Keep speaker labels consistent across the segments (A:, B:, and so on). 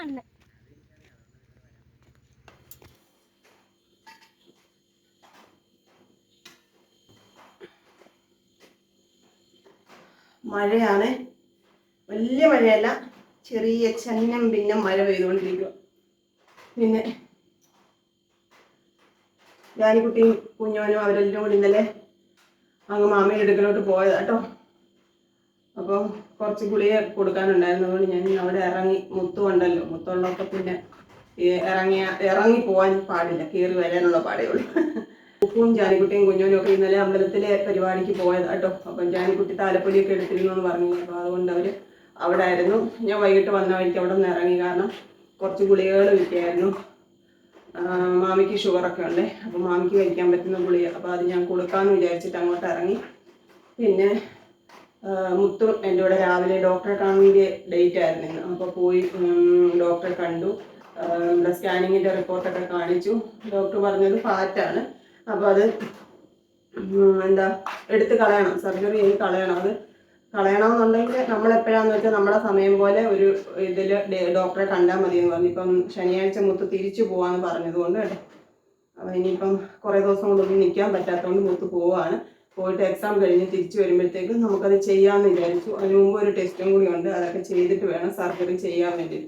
A: മണ്ണ്
B: മഴയാണ്. വലിയ മഴയല്ല. ചെറിയ ചന്നം ഭിന്നം മഴ പെയ്തുകൊണ്ടിരിക്കുക. പിന്നെ ഞാനിക്കുട്ടിയും കുഞ്ഞോനും അവരെല്ലാം കൂടി ഇന്നലെ അങ്ങ് മാമയുടെ അടുക്കലോട്ട് പോയതാട്ടോ അപ്പം കുറച്ച് ഗുളിക കൊടുക്കാനുണ്ടായിരുന്നു അതുകൊണ്ട് ഞാൻ അവിടെ ഇറങ്ങി മുത്തുണ്ടല്ലോ മുത്തുള്ളപ്പോൾ പിന്നെ ഇറങ്ങിയ ഇറങ്ങി പോകാൻ പാടില്ല. കയറി വരാനുള്ള പാടേ ഉപ്പും ജാനിക്കുട്ടിയും കുഞ്ഞോനും ഒക്കെ ഇന്നലെ അമ്പലത്തിലെ പരിപാടിക്ക് പോയതാട്ടോ. അപ്പം ജാനിക്കുട്ടി താലപ്പൊലിയൊക്കെ എടുത്തിരുന്നു എന്ന് പറഞ്ഞു. അപ്പോൾ അതുകൊണ്ട് അവർ അവിടെ ആയിരുന്നു. ഞാൻ വൈകിട്ട് വന്ന വഴിക്ക് അവിടെ നിന്ന് ഇറങ്ങി. കാരണം കുറച്ച് ഗുളികകൾ വിൽക്കായിരുന്നു മാമിക്ക് ഷുഗറൊക്കെ ഉണ്ട്. അപ്പോൾ മാമിക്ക് കഴിക്കാൻ പറ്റുന്ന ഗുളിക. അപ്പോൾ അത് ഞാൻ കൊടുക്കാമെന്ന് വിചാരിച്ചിട്ട് അങ്ങോട്ട് ഇറങ്ങി. പിന്നെ മുത്തു എന്റെ കൂടെ രാവിലെ ഡോക്ടറെ കാണാൻ വേണ്ടി ഡേറ്റ് ആയിരുന്നു അപ്പോൾ പോയി ഡോക്ടറെ കണ്ടു. നമ്മുടെ സ്കാനിങ്ങിന്റെ റിപ്പോർട്ടൊക്കെ കാണിച്ചു. ഡോക്ടർ പറഞ്ഞത് ഫാറ്റാണ് അപ്പോൾ അത് എന്താ എടുത്ത് കളയണം. സർജറി ചെയ്ത് കളയണം. അത് കളയണമെന്നുണ്ടെങ്കിൽ നമ്മളെപ്പോഴാന്ന് വെച്ചാൽ നമ്മുടെ സമയം പോലെ ഒരു ഇതിൽ ഡോക്ടറെ കണ്ടാൽ മതി എന്ന് പറഞ്ഞു. ഇപ്പം ശനിയാഴ്ച മുത്ത് തിരിച്ചു പോവാന്ന് പറഞ്ഞതുകൊണ്ട് കേട്ടോ. അപ്പം ഇനിയിപ്പം കുറേ ദിവസം കൊണ്ടൊന്നും നിൽക്കാൻ പറ്റാത്തതുകൊണ്ട് മുത്ത് പോവാണ്. പോയിട്ട് എക്സാം കഴിഞ്ഞ് തിരിച്ചു വരുമ്പോഴത്തേക്കും നമുക്കത് ചെയ്യാമെന്ന് വിചാരിച്ചു. അതിന് മുമ്പ് ഒരു ടെസ്റ്റും കൂടി ഉണ്ട്. അതൊക്കെ ചെയ്തിട്ട് വേണം സർജറി ചെയ്യാൻ വേണ്ടി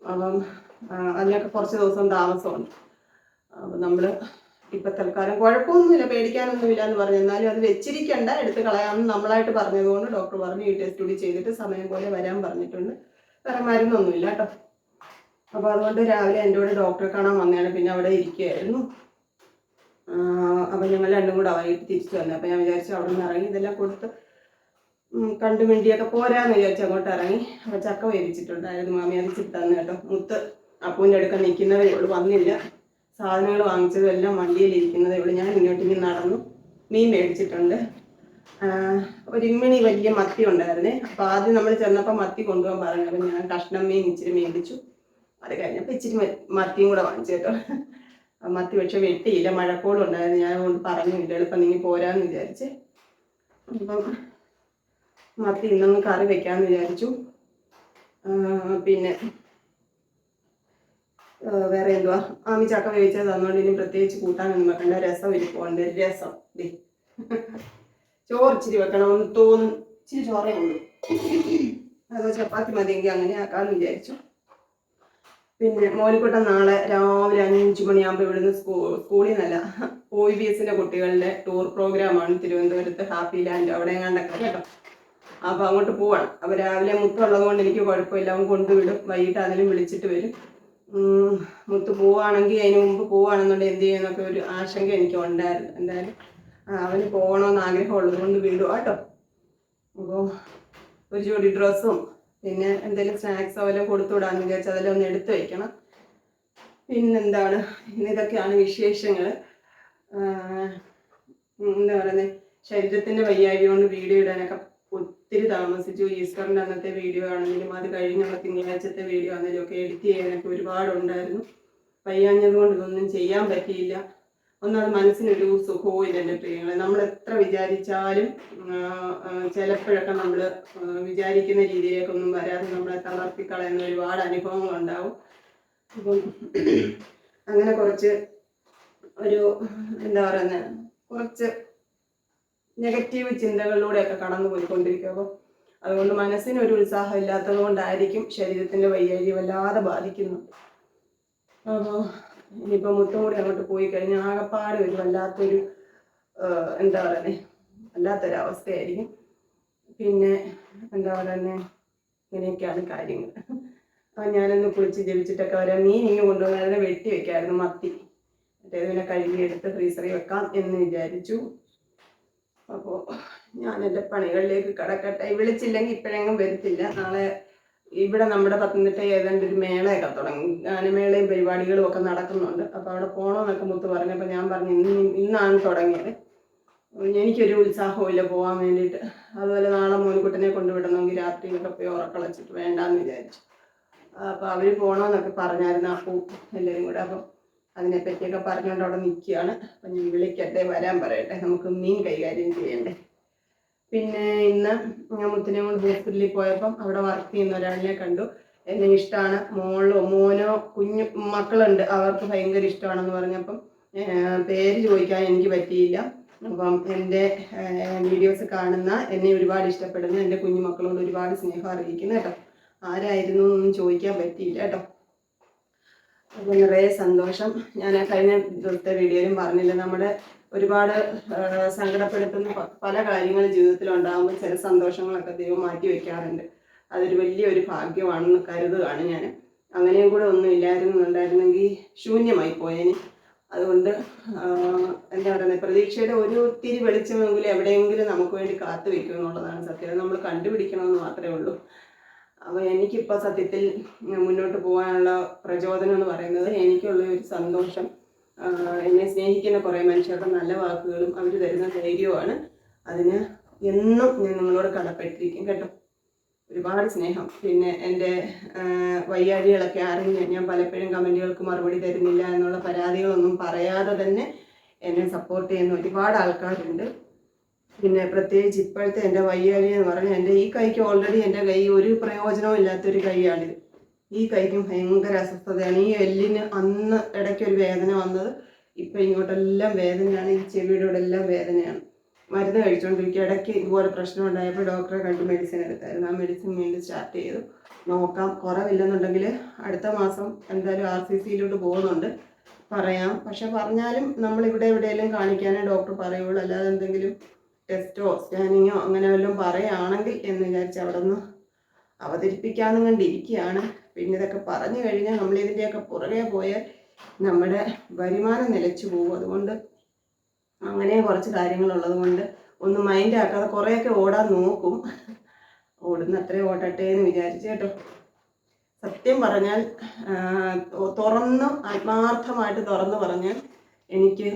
B: അപ്പം അതിനൊക്കെ കുറച്ച് ദിവസം താമസമുണ്ട്. അപ്പം നമ്മൾ ഇപ്പം തൽക്കാലം കുഴപ്പമൊന്നുമില്ല പേടിക്കാനൊന്നുമില്ല എന്ന് പറഞ്ഞു. എന്നാലും അത് വെച്ചിരിക്കണ്ട എടുത്ത് കളയാമെന്ന് നമ്മളായിട്ട് പറഞ്ഞതുകൊണ്ട് ഡോക്ടർ പറഞ്ഞു ഈ ടെസ്റ്റ് കൂടി ചെയ്തിട്ട് സമയം പോലെ വരാൻ പറഞ്ഞിട്ടുണ്ട്. വേറെ മരുന്നൊന്നുമില്ല കേട്ടോ. അപ്പോൾ അതുകൊണ്ട് രാവിലെ എന്റെ കൂടെ ഡോക്ടറെ കാണാൻ വന്നതാണ്. പിന്നെ അവിടെ ഇരിക്കുകയായിരുന്നു. അപ്പം ഞങ്ങൾ രണ്ടും കൂടെ വൈകിട്ട് തിരിച്ചു വന്നു. അപ്പം ഞാൻ വിചാരിച്ചു അവിടെ നിന്ന് ഇറങ്ങി ഇതെല്ലാം കൊടുത്ത് കണ്ടു മിണ്ടിയൊക്കെ പോരാന്ന് വിചാരിച്ചു അങ്ങോട്ട് ഇറങ്ങി. അപ്പം ചക്ക വേവിച്ചിട്ടുണ്ടായിരുന്നു മാമി അത് ചിത്താന്ന് കേട്ടോ. മുത്ത് അപ്പൂന്റെ അടുക്ക നിൽക്കുന്നതേ ഉള്ളൂ. വന്നില്ല. സാധനങ്ങൾ വാങ്ങിച്ചതും എല്ലാം വണ്ടിയിലിരിക്കുന്നതേ ഉള്ളൂ. ഞാൻ ഇങ്ങോട്ട് ഇനി നടന്നു. മീൻ മേടിച്ചിട്ടുണ്ട്. ഇമ്മിണി വലിയ മത്തി ഉണ്ടായിരുന്നേ. അപ്പോൾ ആദ്യം നമ്മൾ ചെന്നപ്പോൾ മത്തി കൊണ്ടുപോകാൻ പറഞ്ഞു. അപ്പം ഞാൻ കഷ്ണം മീൻ ഇച്ചിരി മേടിച്ചു അത് കഴിഞ്ഞപ്പോൾ ഇച്ചിരി മത്തിയും കൂടെ വാങ്ങിച്ചു കേട്ടോ. മത്തി പക്ഷെ വെട്ടിയില്ല. മഴക്കോളും ഉണ്ടായിരുന്നു ഞാൻ അതുകൊണ്ട് പറഞ്ഞില്ല എളുപ്പം നീങ്ങി പോരാന്ന് വിചാരിച്ച്. അപ്പം മത്തി ഇന്നൊന്ന് കറി വെക്കാന്ന് വിചാരിച്ചു. പിന്നെ വേറെ എന്തുവാ? ആമി ചക്ക വേവിച്ചത് തന്നുകൊണ്ട് ഇനി പ്രത്യേകിച്ച് കൂട്ടാനൊന്നും വെക്കണ്ട. രസം ഇരിപ്പുണ്ട് രസം. ദേ. ചോറ് വെക്കണമെന്ന് തോന്നും ഇച്ചിരി ചോറേ ഉള്ളൂ. അതോ ചപ്പാത്തി മതിയെങ്കിൽ അങ്ങനെ ആക്കാമെന്ന് വിചാരിച്ചു. പിന്നെ മോനിക്കുട്ടൻ നാളെ രാവിലെ അഞ്ചു മണിയാകുമ്പോൾ ഇവിടുന്ന് സ്കൂ സ്കൂളിൽ നിന്നല്ല ഒ ബി എസിന്റെ കുട്ടികളുടെ ടൂർ പ്രോഗ്രാമാണ് തിരുവനന്തപുരത്ത് ഹാപ്പി ലാൻഡ് അവിടെ എങ്ങാണ്ടൊക്കെ കേട്ടോ. അപ്പോൾ അങ്ങോട്ട് പോവാണ്. അപ്പോൾ രാവിലെ മുത്തുള്ളത് കൊണ്ട് എനിക്ക് കുഴപ്പമില്ല. അവൻ കൊണ്ടുവിടും വൈകിട്ട് അതിലും വിളിച്ചിട്ട് വരും. മുത്ത് പോവുകയാണെങ്കിൽ അതിന് മുമ്പ് പോവുകയാണെന്നുണ്ടെങ്കിൽ എന്ത് ചെയ്യുന്നൊക്കെ ഒരു ആശങ്ക എനിക്ക് ഉണ്ടായിരുന്നു. എന്തായാലും അവന് പോകണമെന്ന് ആഗ്രഹമുള്ളത് കൊണ്ട് വിടുക കേട്ടോ. അപ്പോൾ ഒരു ജോഡി ഡ്രസ്സും പിന്നെ എന്തെങ്കിലും സ്നാക്സോ വല്ലതും കൊടുത്തു വിടാമെന്ന് വിചാരിച്ചാൽ അതെല്ലാം ഒന്ന് എടുത്തു വയ്ക്കണം പിന്നെന്താണ്? ഇതൊക്കെയാണ് വിശേഷങ്ങൾ എന്താ പറയുന്നത് ശരീരത്തിന്റെ വയ്യായ്ക കൊണ്ട് വീഡിയോ ഇടാനൊക്കെ ഒത്തിരി താമസിച്ചു. ഈസ്റ്ററിന്റെ അന്നത്തെ വീഡിയോ ആണെങ്കിലും അത് കഴിഞ്ഞുള്ള തിങ്കളാഴ്ചത്തെ വീഡിയോ ആണെങ്കിലും ഒക്കെ എഡിറ്റ് ചെയ്യാനൊക്കെ ഒരുപാടുണ്ടായിരുന്നു. വയ്യാഞ്ഞത് കൊണ്ട് ഇതൊന്നും ചെയ്യാൻ പറ്റിയില്ല. ഒന്നത് മനസ്സിനൊരു സുഖവും ഇല്ലല്ലോ പ്രിയങ്ങളെ. നമ്മൾ എത്ര വിചാരിച്ചാലും ചിലപ്പോഴൊക്കെ നമ്മൾ വിചാരിക്കുന്ന രീതിയിലേക്കൊന്നും വരാതെ നമ്മളെ തളർത്തിക്കളയുന്ന ഒരുപാട് അനുഭവങ്ങളുണ്ടാവും. അപ്പം അങ്ങനെ കുറച്ച് ഒരു എന്താ പറയുന്നത് കുറച്ച് നെഗറ്റീവ് ചിന്തകളിലൂടെയൊക്കെ കടന്നു പോയിക്കൊണ്ടിരിക്കും അപ്പോൾ അതുകൊണ്ട് മനസ്സിനൊരു ഉത്സാഹം ഇല്ലാത്തത് കൊണ്ടായിരിക്കും ശരീരത്തിന്റെ വൈകാരിക വല്ലാതെ ബാധിക്കുന്നു അപ്പോൾ ഇനിയിപ്പോൾ മുത്തും കൂടി അങ്ങോട്ട് പോയി കഴിഞ്ഞാൽ ആകപ്പാട് ഒരു വല്ലാത്തൊരു എന്താ പറയുന്നത് വല്ലാത്തൊരവസ്ഥയായിരിക്കും. പിന്നെ എന്താ പറയുന്നത് ഇങ്ങനെയൊക്കെയാണ് കാര്യങ്ങൾ. അപ്പം ഞാനൊന്ന് കുളിച്ച് ജപിച്ചിട്ടൊക്കെ വരാം. മീൻ ഇനി കൊണ്ടുവന്ന് അതിനെ വെട്ടി വെക്കായിരുന്നു മത്തി. മറ്റേ ഇതിനെ കഴുകിയെടുത്ത് ഫ്രീസറിൽ വെക്കാം എന്ന് വിചാരിച്ചു. അപ്പോൾ ഞാൻ എന്റെ പണികളിലേക്ക് കടക്കട്ടെ. വിളിച്ചില്ലെങ്കിൽ ഇപ്പോഴെങ്ങും വരത്തില്ല. നാളെ ഇവിടെ നമ്മുടെ പത്തനംതിട്ട ഏതാണ്ട് ഒരു മേളയൊക്കെ തുടങ്ങി. ഗാനമേളയും പരിപാടികളും ഒക്കെ നടക്കുന്നുണ്ട്. അപ്പോൾ അവിടെ പോകണമെന്നൊക്കെ മുത്ത് പറഞ്ഞപ്പോൾ ഞാൻ പറഞ്ഞു ഇന്ന് ഇന്നാണ് തുടങ്ങിയത്. എനിക്കൊരു ഉത്സാഹമില്ല പോകാൻ വേണ്ടിയിട്ട്. അതുപോലെ നാളെ മോനിക്കുട്ടനെ കൊണ്ടുവിടണമെങ്കിൽ രാത്രിയിലൊക്കെ പോയി ഉറക്കളച്ചിട്ട് വേണ്ടാന്ന് വിചാരിച്ചു. അപ്പോൾ അവർ പോകണമെന്നൊക്കെ പറഞ്ഞായിരുന്നു അപ്പൂ എല്ലാവരും കൂടെ. അപ്പം അതിനെപ്പറ്റിയൊക്കെ പറഞ്ഞുകൊണ്ട് അവിടെ നിൽക്കുകയാണ് അപ്പം ഞാൻ വിളിക്കട്ടെ വരാൻ പറയട്ടെ. നമുക്ക് മീൻ കൈകാര്യം ചെയ്യണ്ടേ? പിന്നെ ഇന്ന് ഞാൻ മുത്തിനെ കൊണ്ട് ഹോസ്പിറ്റലിൽ പോയപ്പം അവിടെ വർക്ക് ചെയ്യുന്ന ഒരാളിനെ കണ്ടു. എന്നെ ഇഷ്ടമാണ് മോളോ മോനോ കുഞ്ഞു മക്കളുണ്ട്. അവർക്ക് ഭയങ്കര ഇഷ്ടമാണെന്ന് പറഞ്ഞപ്പം പേര് ചോദിക്കാൻ എനിക്ക് പറ്റിയില്ല. അപ്പം എന്റെ വീഡിയോസ് കാണുന്ന എന്നെ ഒരുപാട് ഇഷ്ടപ്പെടുന്ന. എന്റെ കുഞ്ഞു മക്കളോട് ഒരുപാട് സ്നേഹം അറിയിക്കുന്നു കേട്ടോ. ആരായിരുന്നു എന്നൊന്നും ചോദിക്കാൻ പറ്റിയില്ല കേട്ടോ. അപ്പോൾ നിറയെ സന്തോഷം. ഞാൻ കഴിഞ്ഞ ദിവസത്തെ വീഡിയോയിലും പറഞ്ഞില്ല നമ്മുടെ ഒരുപാട് സങ്കടപ്പെടുത്തുന്ന പല കാര്യങ്ങൾ ജീവിതത്തിൽ ഉണ്ടാകുമ്പോൾ ചില സന്തോഷങ്ങളൊക്കെ ദൈവം മാറ്റി വെക്കാറുണ്ട്. അതൊരു വലിയൊരു ഭാഗ്യമാണെന്ന് കരുതുകയാണ് ഞാൻ. അങ്ങനെയും കൂടെ ഒന്നും ഇല്ലായിരുന്നുണ്ടായിരുന്നെങ്കിൽ ശൂന്യമായി പോയേനെ. അതുകൊണ്ട് എന്താ പറയുന്നത് പ്രതീക്ഷയുടെ ഒരു തിരി വെളിച്ചമെങ്കിലും എവിടെയെങ്കിലും നമുക്ക് വേണ്ടി കാത്തു വെക്കും എന്നുള്ളതാണ് സത്യം. നമ്മൾ കണ്ടുപിടിക്കണമെന്ന് മാത്രമേ ഉള്ളൂ. അപ്പോൾ എനിക്കിപ്പോൾ സത്യത്തിൽ മുന്നോട്ട് പോകാനുള്ള പ്രചോദനം എന്ന് പറയുന്നത് എനിക്കുള്ള ഒരു സന്തോഷം. എന്നെ സ്നേഹിക്കുന്ന കുറേ മനുഷ്യർക്ക് നല്ല വാക്കുകളും അവർ തരുന്ന ധൈര്യവുമാണ്. അതിന് എന്നും ഞാൻ നിങ്ങളോട് കടപ്പെട്ടിരിക്കും കേട്ടോ. ഒരുപാട് സ്നേഹം. പിന്നെ എന്റെ വയ്യാഴികളൊക്കെ അറിഞ്ഞ് ഞാൻ പലപ്പോഴും കമന്റുകൾക്ക് മറുപടി തരുന്നില്ല എന്നുള്ള പരാതികളൊന്നും പറയാതെ തന്നെ എന്നെ സപ്പോർട്ട് ചെയ്യുന്ന ഒരുപാട് ആൾക്കാരുണ്ട്. പിന്നെ പ്രത്യേകിച്ച് ഇപ്പോഴത്തെ എന്റെ വയ്യാഴി എന്ന് പറഞ്ഞാൽ എന്റെ ഈ കൈക്ക് ഓൾറെഡി എന്റെ കൈ ഒരു പ്രയോജനവും ഇല്ലാത്തൊരു കൈയാണിത്. ഈ കൈക്കും ഭയങ്കര അസ്വസ്ഥതയാണ്. ഈ എല്ലിന് അന്ന് ഇടയ്ക്ക് ഒരു വേദന വന്നത് ഇപ്പം ഇങ്ങോട്ടെല്ലാം വേദനയാണ്. ഈ ചെവിയുടെ ഇവിടെ എല്ലാം വേദനയാണ്. മരുന്ന് കഴിച്ചുകൊണ്ടിരിക്കുക ഇടയ്ക്ക് ഇതുപോലെ പ്രശ്നം ഉണ്ടായപ്പോൾ ഡോക്ടറെ കണ്ട് മെഡിസിൻ എടുത്തായിരുന്നു. ആ മെഡിസിൻ വീണ്ടും സ്റ്റാർട്ട് ചെയ്തു. നോക്കാം. കുറവില്ലെന്നുണ്ടെങ്കിൽ അടുത്ത മാസം എന്തായാലും ആർ സി സിയിലോട്ട് പോകുന്നുണ്ട്. പറയാം. പക്ഷെ പറഞ്ഞാലും നമ്മൾ ഇവിടെ എവിടെയെങ്കിലും കാണിക്കാനേ ഡോക്ടർ പറയുള്ളൂ. അല്ലാതെ എന്തെങ്കിലും ടെസ്റ്റോ സ്കാനിങ്ങോ അങ്ങനെ വല്ലതും പറയുകയാണെങ്കിൽ എന്ന് വിചാരിച്ച് അവിടെ നിന്ന് അവതരിപ്പിക്കാമെന്നും കണ്ടിരിക്കുകയാണ്. പിന്നെ ഇതൊക്കെ പറഞ്ഞു കഴിഞ്ഞാൽ നമ്മൾ ഇതിന്റെയൊക്കെ പുറകെ പോയാൽ നമ്മുടെ വരുമാനം നിലച്ചു പോകും. അതുകൊണ്ട് അങ്ങനെ കുറച്ച് കാര്യങ്ങളുള്ളത് കൊണ്ട് ഒന്ന് മൈൻഡ് ആക്കാതെ കുറേയൊക്കെ ഓടാൻ നോക്കും. ഓടുന്ന അത്രയും ഓടട്ടെ എന്ന് വിചാരിച്ചു കേട്ടോ. സത്യം പറഞ്ഞാൽ തുറന്ന് ആത്മാർത്ഥമായിട്ട് തുറന്ന് പറഞ്ഞാൽ എനിക്ക്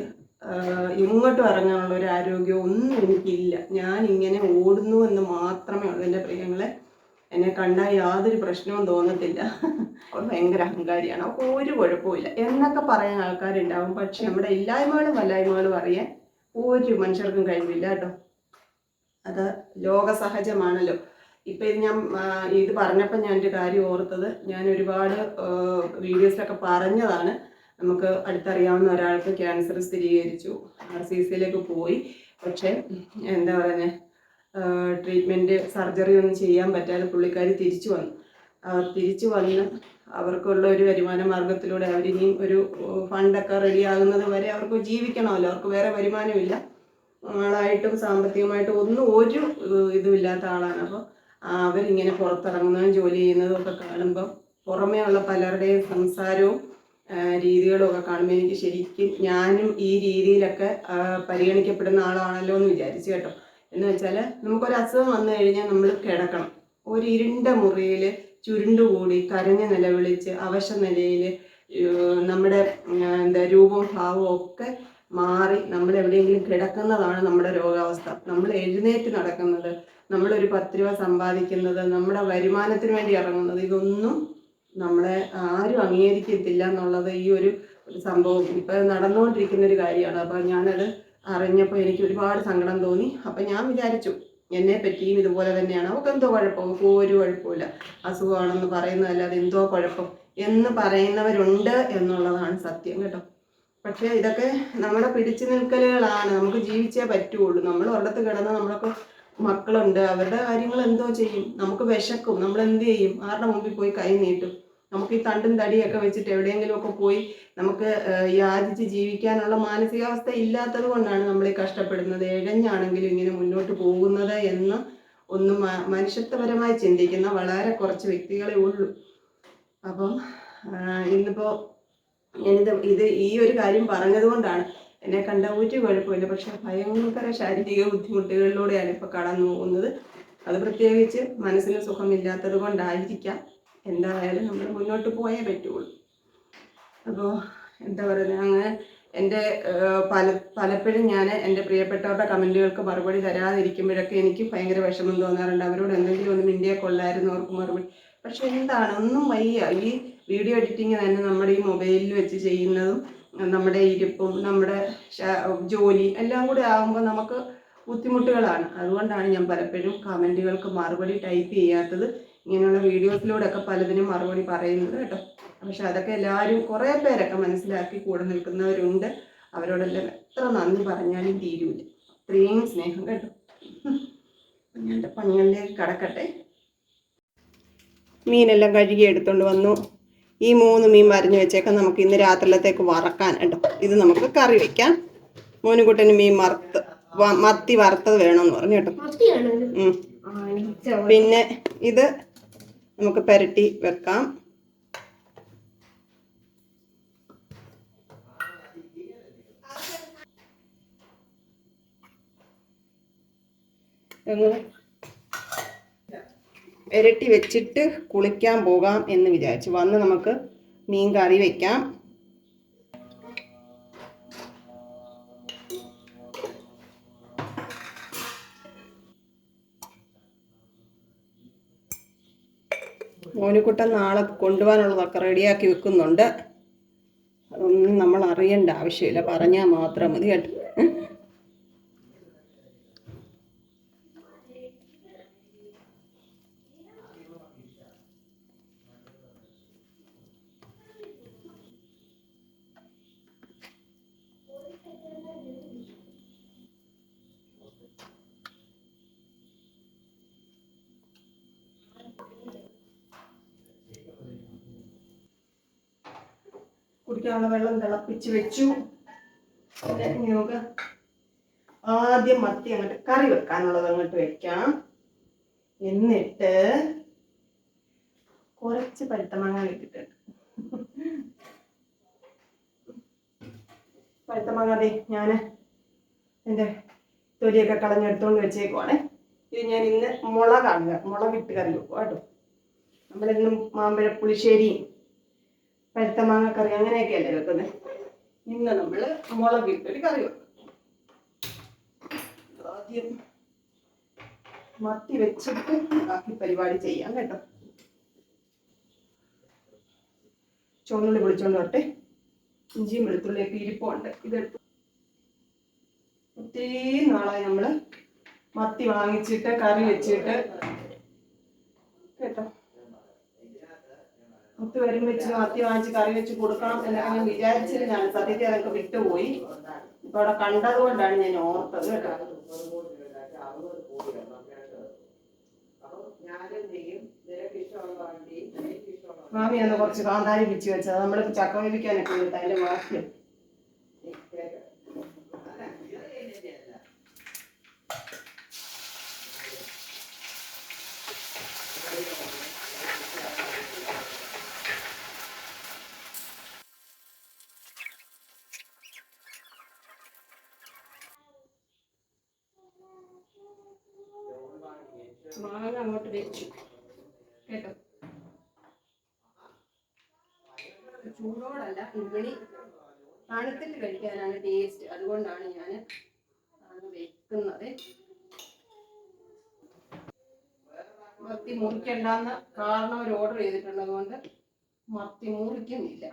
B: ഇങ്ങോട്ടും ഇറങ്ങാനുള്ള ഒരു ആരോഗ്യം ഒന്നും എനിക്കില്ല. ഞാൻ ഇങ്ങനെ ഓടുന്നു എന്ന് മാത്രമേ ഉള്ളൂ എന്റെ പ്രിയങ്ങളെ. എന്നെ കണ്ടാൽ യാതൊരു പ്രശ്നവും തോന്നത്തില്ല. അവൾ ഭയങ്കര അഹങ്കാരിയാണ്. അവൾക്ക് ഒരു കുഴപ്പമില്ല എന്നൊക്കെ പറയാൻ ആൾക്കാരുണ്ടാവും. പക്ഷെ നമ്മുടെ ഇല്ലായ്മകളും വല്ലായ്മകളും അറിയാൻ ഒരു മനുഷ്യർക്കും കഴിവില്ല കേട്ടോ. അത് ലോകസഹജമാണല്ലോ. ഇപ്പം ഇത് ഞാൻ ഇത് പറഞ്ഞപ്പോൾ ഞാൻ ഒരു കാര്യം ഓർത്തത് ഞാൻ ഒരുപാട് വീഡിയോസിലൊക്കെ പറഞ്ഞതാണ്. നമുക്ക് അടുത്തറിയാവുന്ന ഒരാൾക്ക് ക്യാൻസർ സ്ഥിരീകരിച്ചു. ആർ സി സിയിലേക്ക് പോയി. പക്ഷേ എന്താ പറയുന്നത് ട്രീറ്റ്മെന്റ് സർജറി ഒന്നും ചെയ്യാൻ പറ്റാതെ പുള്ളിക്കാരി തിരിച്ചു വന്നു. തിരിച്ചു വന്ന് അവർക്കുള്ള ഒരു വരുമാന മാർഗത്തിലൂടെ അവരിനിയും ഒരു ഫണ്ടൊക്കെ റെഡിയാകുന്നത് വരെ അവർക്ക് ജീവിക്കണമല്ലോ. അവർക്ക് വേറെ വരുമാനമില്ല. ആളായിട്ടും സാമ്പത്തികമായിട്ടും ഒന്നും ഒരു ഇതുമില്ലാത്ത ആളാണ്. അപ്പോൾ അവരിങ്ങനെ പുറത്തിറങ്ങുന്നതും ജോലി ചെയ്യുന്നതും ഒക്കെ കാണുമ്പോൾ പുറമേ ഉള്ള പലരുടെയും സംസാരവും രീതികളും ഒക്കെ കാണുമ്പോൾ എനിക്ക് ശരിക്കും ഞാനും ഈ രീതിയിലൊക്കെ പരിഗണിക്കപ്പെടുന്ന ആളാണല്ലോ എന്ന് വിചാരിച്ചു കേട്ടോ. എന്ന് വെച്ചാൽ നമുക്കൊരു അസുഖം വന്നു കഴിഞ്ഞാൽ നമ്മൾ കിടക്കണം. ഒരു ഇരുണ്ട മുറിയിൽ ചുരുണ്ടുകൂടി കരഞ്ഞ് നിലവിളിച്ച് അവശ നിലയിൽ നമ്മുടെ എന്താ രൂപവും ഭാവവും ഒക്കെ മാറി നമ്മൾ എവിടെയെങ്കിലും കിടക്കുന്നതാണ് നമ്മുടെ രോഗാവസ്ഥ. നമ്മൾ എഴുന്നേറ്റ് നടക്കുന്നത് നമ്മളൊരു പത്ത് രൂപ സമ്പാദിക്കുന്നത് നമ്മുടെ വരുമാനത്തിന് വേണ്ടി ഇറങ്ങുന്നത് ഇതൊന്നും നമ്മളെ ആരും അംഗീകരിക്കത്തില്ല എന്നുള്ളത് ഈ ഒരു സംഭവം. ഇപ്പം നടന്നുകൊണ്ടിരിക്കുന്ന ഒരു കാര്യമാണ്. അപ്പം ഞാനത് അറിഞ്ഞപ്പോൾ എനിക്ക് ഒരുപാട് സങ്കടം തോന്നി. അപ്പം ഞാൻ വിചാരിച്ചു എന്നെ പറ്റിയും ഇതുപോലെ തന്നെയാണ്. അവൾക്ക് എന്തോ കുഴപ്പം? ഒരു കുഴപ്പമില്ല അസുഖമാണെന്ന് പറയുന്നതല്ലാതെ എന്തോ കുഴപ്പം? എന്ന് പറയുന്നവരുണ്ട് എന്നുള്ളതാണ് സത്യം കേട്ടോ. പക്ഷേ ഇതൊക്കെ നമ്മുടെ പിടിച്ചു നിൽക്കലുകളാണ്. നമുക്ക് ജീവിച്ചേ പറ്റുള്ളൂ. നമ്മൾ ഒരിടത്ത് കിടന്ന് നമ്മളൊക്കെ മക്കളുണ്ട്. അവരുടെ കാര്യങ്ങൾ എന്തോ ചെയ്യും. നമുക്ക് വിശക്കും. നമ്മൾ എന്ത് ചെയ്യും? ആരുടെ മുമ്പിൽ പോയി കൈ നീട്ടും? നമുക്ക് ഈ തണ്ടും തടിയൊക്കെ വെച്ചിട്ട് എവിടെയെങ്കിലും ഒക്കെ പോയി നമുക്ക് യാചിച്ച് ജീവിക്കാനുള്ള മാനസികാവസ്ഥ ഇല്ലാത്തത് കൊണ്ടാണ് നമ്മൾ ഈ കഷ്ടപ്പെടുന്നത്. ഇഴഞ്ഞാണെങ്കിലും ഇങ്ങനെ മുന്നോട്ട് പോകുന്നത് എന്ന് ഒന്ന് മനുഷ്യത്വപരമായി ചിന്തിക്കുന്ന വളരെ കുറച്ച് വ്യക്തികളെ ഉള്ളൂ. അപ്പം ഇന്നിപ്പോ ഞാനിത് ഇത് ഈ ഒരു കാര്യം പറഞ്ഞതുകൊണ്ടാണ് എന്നെ കണ്ട ഒരു കുഴപ്പമില്ല പക്ഷെ ഭയങ്കര ശാരീരിക ബുദ്ധിമുട്ടുകളിലൂടെയാണ് ഇപ്പോൾ കടന്നു പോകുന്നത് അത് പ്രത്യേകിച്ച് മനസ്സിന് സുഖമില്ലാത്തത് കൊണ്ടായിരിക്കാം. എന്തായാലും നമ്മൾ മുന്നോട്ട് പോയേ പറ്റുള്ളൂ. അപ്പോൾ എന്താ പറയുന്നത് അങ്ങനെ എന്റെ പല പലപ്പോഴും ഞാൻ എന്റെ പ്രിയപ്പെട്ടവരുടെ കമന്റുകൾക്ക് മറുപടി തരാതിരിക്കുമ്പോഴൊക്കെ എനിക്ക് ഭയങ്കര വിഷമം തോന്നാറുണ്ട്. അവരോട് എന്തെങ്കിലും ഒന്ന് മിണ്ടിയെ കൊള്ളായിരുന്നു അവർക്ക് മറുപടി. പക്ഷെ എന്താണ് ഒന്നും വയ്യ. ഈ വീഡിയോ എഡിറ്റിംഗ് തന്നെ നമ്മുടെ ഈ മൊബൈലിൽ വെച്ച് ചെയ്യുന്നതും നമ്മുടെ ഇരിപ്പും നമ്മുടെ ജോലി എല്ലാം കൂടി ആകുമ്പോൾ നമുക്ക് ബുദ്ധിമുട്ടുകളാണ്. അതുകൊണ്ടാണ് ഞാൻ പലപ്പോഴും കമന്റുകൾക്ക് മറുപടി ടൈപ്പ് ചെയ്യാത്തത്. ഇങ്ങനെയുള്ള വീഡിയോസിലൂടെ ഒക്കെ പലതിനും മറുപടി പറയുന്നത് കേട്ടോ. പക്ഷെ അതൊക്കെ എല്ലാവരും കുറേ പേരൊക്കെ മനസ്സിലാക്കി കൂടെ നിൽക്കുന്നവരുണ്ട്. അവരോടെല്ലാം എത്ര നന്ദി പറഞ്ഞാലും തീരൂല. അത്രയും സ്നേഹം കേട്ടോ. ഞാൻ എന്റെ പണികളിലേക്ക് കടക്കട്ടെ. മീനെല്ലാം കഴുകി എടുത്തുകൊണ്ട് വന്നു. ഈ മൂന്ന് മീൻ മറിഞ്ഞു വെച്ചേക്കാം നമുക്ക് ഇന്ന് രാത്രിയിലത്തേക്ക് വറക്കാൻ കേട്ടോ. ഇത് നമുക്ക് കറി വെക്കാം. മോനുകുട്ടന് മീൻ വറുത്ത് വ- മത്തി വറുത്തത് വേണമെന്ന് പറഞ്ഞു കേട്ടോ. പിന്നെ ഇത് നമുക്ക് പുരട്ടി വെക്കാം. ഇരട്ടി വെച്ചിട്ട് കുളിക്കാൻ പോകാം എന്ന് വിചാരിച്ചു. വന്ന് നമുക്ക് മീൻ കറി വെക്കാം. മോനുകുട്ടൻ നാളെ കൊണ്ടുപോകാനുള്ളതൊക്കെ റെഡിയാക്കി വെക്കുന്നുണ്ട്. അതൊന്നും നമ്മൾ അറിയേണ്ട ആവശ്യമില്ല. പറഞ്ഞാൽ മാത്രം മതി കേട്ടോ. വെള്ളം വെച്ചു. ഇനി ആദ്യം മത്തി അങ്ങോട്ട് കറി വെക്കാനുള്ളത് അങ്ങോട്ട് വെക്കാം. എന്നിട്ട് കുറച്ച് പഴുത്തമാങ്ങ ഇട്ടിട്ടുണ്ട്. പഴുത്തമാങ്ങ അതെ ഞാൻ എന്റെ തൊലിയൊക്കെ കളഞ്ഞെടുത്തോണ്ട് വെച്ചേക്കുവാണേ. ഇത് ഞാൻ ഇന്ന് മുളകാണ് മുളകിട്ട് കറി വെക്കും കേട്ടോ. നമ്മളിന്നും മാമ്പഴ പുളിശ്ശേരിയും പഴുത്ത കറി അങ്ങനെയൊക്കെയല്ലേ വെക്കുന്നത്. ഇന്ന് നമ്മൾ മുളകിട്ടൊരു കറി വെക്കും. ആദ്യം മത്തി വെച്ചിട്ട് ബാക്കി പരിപാടി ചെയ്യാം കേട്ടോ. ചുവന്നുള്ളി പൊളിച്ചോണ്ട് വരട്ടെ ഇഞ്ചിയും വെളുത്തുള്ളിയൊക്കെ ഇരിപ്പുണ്ട്. ഇതെടുത്ത് ഒത്തിരി നാളായി നമ്മൾ മത്തി വാങ്ങിച്ചിട്ട് കറി വെച്ചിട്ട് കേട്ടോ ഒത്തു വരുമ്പോ ഇച്ചിരി മത്തി വാങ്ങിച്ച് കറി വെച്ച് കൊടുക്കണം എന്നൊക്കെ ഞാൻ വിചാരിച്ചിരുന്നാണ് സത്യത്തിൽ അതൊക്കെ വിട്ടുപോയി. ഇപ്പൊ അവിടെ കണ്ടത് കൊണ്ടാണ് ഞാൻ ഓർത്തത് മാമി അന്ന് കുറച്ച് കാന്താരി പിച്ച് വെച്ചത്. നമ്മൾ ചക്ക വേവിക്കാനൊക്കെ അതിന്റെ ബാക്കി മാങ്ങ അങ്ങോട്ട് വെച്ചു കേട്ടോ ചൂടോടല്ല ഇവിടി തണുത്തിട്ട് കഴിക്കാനാണ് ടേസ്റ്റ് അതുകൊണ്ടാണ് ഞാൻ അത് വെക്കുന്നത് മുറിക്കണ്ടെന്ന് കാരണം ഒരു ഓർഡർ ചെയ്തിട്ടുള്ളത് കൊണ്ട് മത്തി മുറിക്കുന്നില്ല.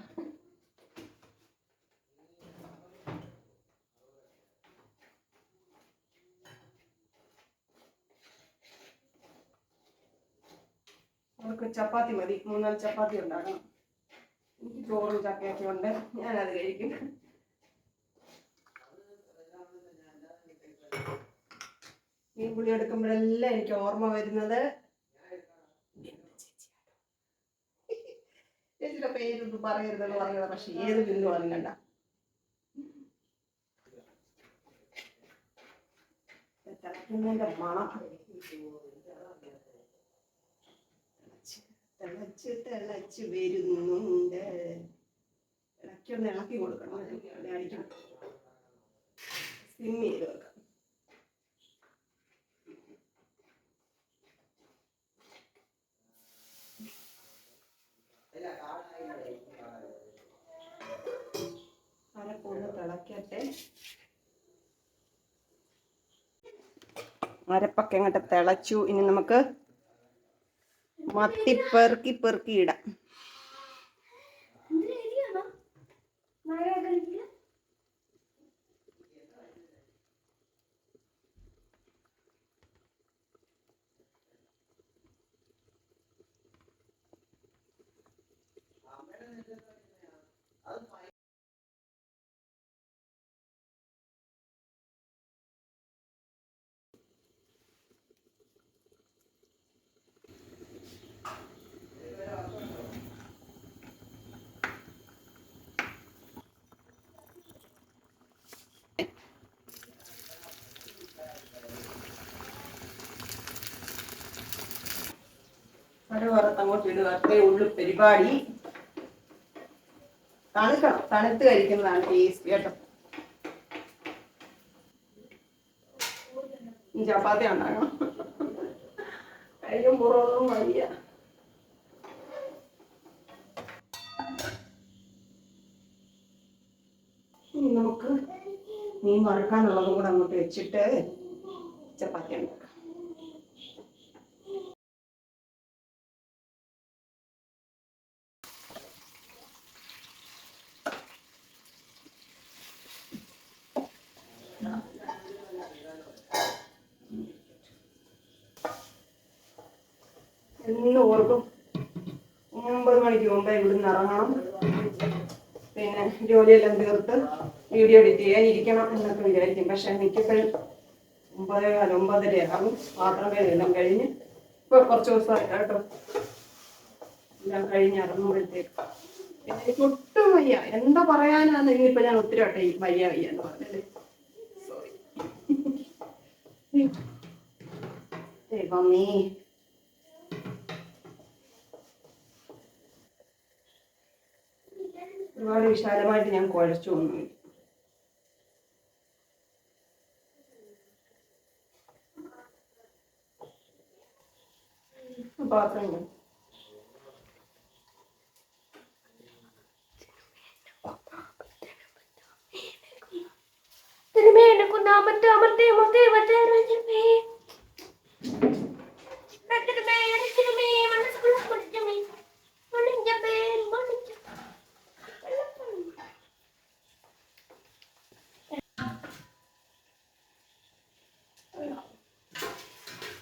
B: അവർക്ക് ചപ്പാത്തി മതി. മൂന്നാൽ ചപ്പാത്തി ഉണ്ടാക്കണം. എനിക്ക് ചോറും ചക്കയൊക്കെ ഉണ്ട്. ഞാനത് കഴിക്കും. മീൻ പുളി എടുക്കുമ്പോഴെല്ലാം എനിക്ക് ഓർമ്മ വരുന്നത് പേരൊന്നും പറയരുതെന്ന് പറഞ്ഞത് പക്ഷെ ഏത് ബില്ലും അറിയണ്ട മണം. തിളച്ച് തിളച്ച് വരുന്നുണ്ട്. ഇളക്കി ഒന്ന് ഇളക്കി കൊടുക്കണം. അടിക്കണം. ചെയ്ത് വെക്കാം തിളക്കട്ടെ. അരപ്പൊക്കെ അങ്ങോട്ട് തിളച്ചു. ഇനി നമുക്ക് മത്തി പെറുക്കി പെറുക്കി ഇടാം. കടു വറുത്ത് അങ്ങോട്ട് ഇടുക. അത്രേ ഉള്ളു പരിപാടി. തണുക്കണം. തണുത്ത് കഴിക്കുന്നതാണ് ടേസ്റ്റ് കേട്ടോ. ഇനി ചപ്പാത്തി ഉണ്ടാക്കണം. കഴിക്കും പുറമൊന്നും വയ്യ. നമുക്ക് മീൻ വറുക്കാനുള്ളതും കൂടെ അങ്ങോട്ട് വെച്ചിട്ട് ചപ്പാത്തി ഉണ്ടാക്കാം. എന്ന് ഒമ്പത് മണിക്ക് മുമ്പേ ഇവിടുന്ന് ഇറങ്ങണം. പിന്നെ ജോലിയെല്ലാം തീർത്ത് വീഡിയോ എഡിറ്റ് ചെയ്യാൻ ഇരിക്കണം എന്നൊക്കെ വിചാരിക്കും. പക്ഷെ മിക്കപ്പോഴും ഒമ്പതേ കാലം ഒമ്പതര ആകും പാത്രം എല്ലാം കഴിഞ്ഞ് ഇപ്പൊ കുറച്ച് ദിവസമായി കേട്ടോ എല്ലാം കഴിഞ്ഞ് ഇറങ്ങുമ്പോഴത്തേക്ക്. പിന്നെ എനിക്ക് ഒട്ടും വയ്യ. എന്താ പറയാനാന്ന് ഇനിയിപ്പോ ഞാൻ ഒത്തിരി വട്ടം വയ്യ വയ്യ എന്ന് പറഞ്ഞല്ലേ? സോറി ദൈവമേ. ഒരുപാട് വിശാലമായിട്ട് ഞാൻ കുഴച്ചു ഒന്നും പാത്രം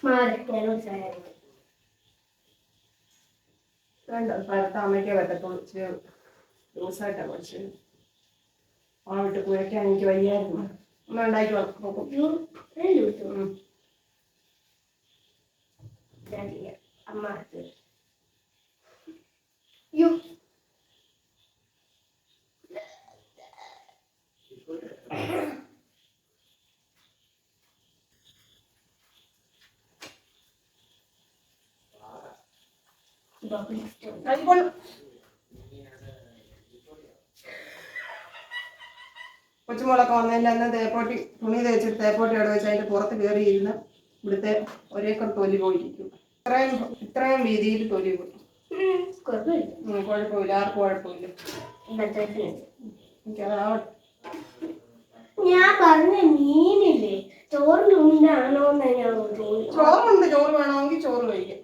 A: മാറിക്കാനോ സാരം
B: വേണ്ട പരത്ത അമ്മയ്ക്കേ പറ്റത്തുള്ളൂ. ഇച്ചിരി ലൂസായിട്ടാണ് കുറച്ച് ആ വിട്ട് കുഴക്കാൻ എനിക്ക് വയ്യായിരുന്നു. അമ്മ ഉണ്ടാക്കി നോക്കും.
A: അമ്മ യോ
B: കഴിക്കോളൂ. കൊച്ചുമോളൊക്കെ വന്നതിന്റെ അന്ന് തേപ്പോട്ടി തുണി തേച്ചിട്ട് തേപ്പോട്ടി അവിടെ വെച്ച് അതിന്റെ പുറത്ത് കയറിയിരുന്ന് ഇവിടുത്തെ ഒരേക്കർ തൊലി പോയിരിക്കും. ഇത്രയും ഇത്രയും വീതിയിൽ തൊലി പോയി.
A: കുഴപ്പമില്ല
B: ആർക്കും കുഴപ്പമില്ല. എനിക്കതാവട്ടെ
A: ഞാൻ പറഞ്ഞ മീനില്ലേ ചോറിനുണ്ടാണോ എന്ന് ഞാൻ
B: ചോറുണ്ട് ചോറ് വേണമെങ്കിൽ ചോറ് കഴിക്കാം.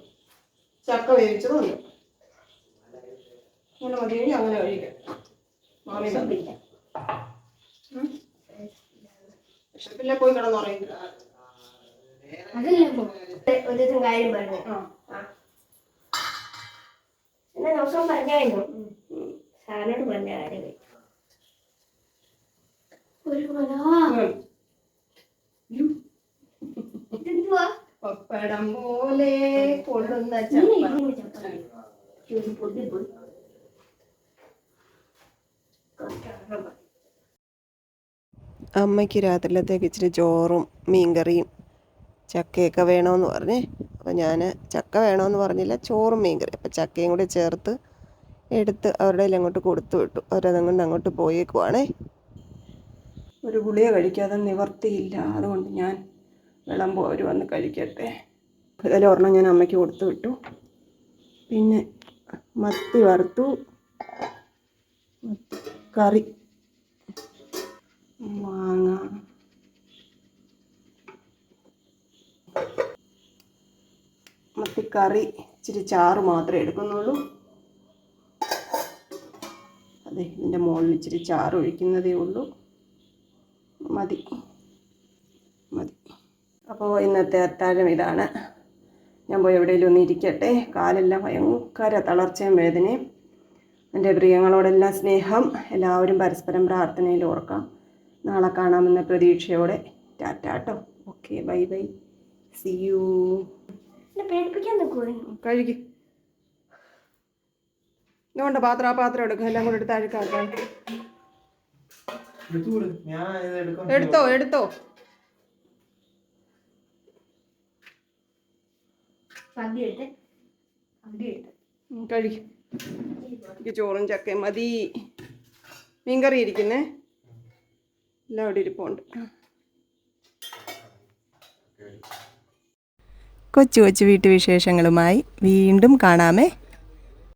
B: ചക്ക വേവിച്ചതും ഉണ്ട്. അങ്ങനെ കഴിഞ്ഞാൽ അങ്ങനെ കഴിക്കാം മാറി മതി. വിശപ്പില്ലേ പോയി കിടന്നുറങ്ങി
A: ഒരു ദിവസം കാര്യം പറഞ്ഞു.
B: ആ.
A: എന്നാ ദിവസം പറഞ്ഞായിരുന്നു. സാറിനോട് പറഞ്ഞ കാര്യം. ഒരു കൊല. ഇതെന്തുവാ?
B: പപ്പടം പോലെ കൊള്ളുന്ന
A: ചപ്പാത്തി.
B: അമ്മയ്ക്ക് രാത്രിയിലത്തേക്ക് ഇച്ചിരി ചോറും മീൻകറിയും ചക്കയൊക്കെ വേണമെന്ന് പറഞ്ഞേ. അപ്പോൾ ഞാൻ ചക്ക വേണമെന്ന് പറഞ്ഞില്ല ചോറും മീൻകറി അപ്പോൾ ചക്കയും കൂടി ചേർത്ത് എടുത്ത് അവരുടെ കയ്യിൽ അങ്ങോട്ട് കൊടുത്തു വിട്ടു. അവരതങ്ങോട്ട് അങ്ങോട്ട് പോയേക്കുവാണേ. ഒരു ഗുളിക കഴിക്കാതെ നിവർത്തിയില്ല. അതുകൊണ്ട് ഞാൻ വിളമ്പോ അവർ വന്ന് കഴിക്കട്ടെ. ഇതിൽ ഒരെണ്ണം ഞാൻ അമ്മയ്ക്ക് കൊടുത്തു വിട്ടു. പിന്നെ മത്തി വറുത്തു. കറി. മാങ്ങ. മത്തിക്കറി ഇച്ചിരി ചാറ് മാത്രമേ എടുക്കുന്നുള്ളൂ. അതെ ഇതിന്റെ മുകളിൽ ഇച്ചിരി ചാറ് ഒഴിക്കുന്നതേ ഉള്ളൂ. മതി. മതി. അപ്പോൾ ഇന്നത്തെ അത്താഴം ഇതാണ്. ഞാൻ പോയി എവിടെയെങ്കിലും ഒന്ന് ഇരിക്കട്ടെ. കാലെല്ലാം ഭയങ്കര തളർച്ചയും വേദനയും. എന്റെ പ്രിയങ്ങളോടെല്ലാം സ്നേഹം. എല്ലാവരും പരസ്പരം പ്രാർത്ഥനയിൽ ഓർക്കാം. നാളെ കാണാമെന്ന പ്രതീക്ഷയോടെ. ടാറ്റാട്ടോ okay bye bye. See you കഴുകി. ഇതുകൊണ്ട് പാത്രം ആ പാത്രം എടുക്കും. എല്ലാം കൂടെ എടുത്ത് അഴുക്കാക്കാം. എടുത്തോ എടുത്തോ.
A: സദ്യ അവിടെ
B: കഴിക്കും. എനിക്ക് ചോറും ചക്കയും മതി. മീൻകറി ഇരിക്കുന്നേ. എല്ലാം അവിടെ ഇരിപ്പുണ്ട്. കൊച്ചു കൊച്ചു വീട്ടുവിശേഷങ്ങളുമായി വീണ്ടും കാണാമേ.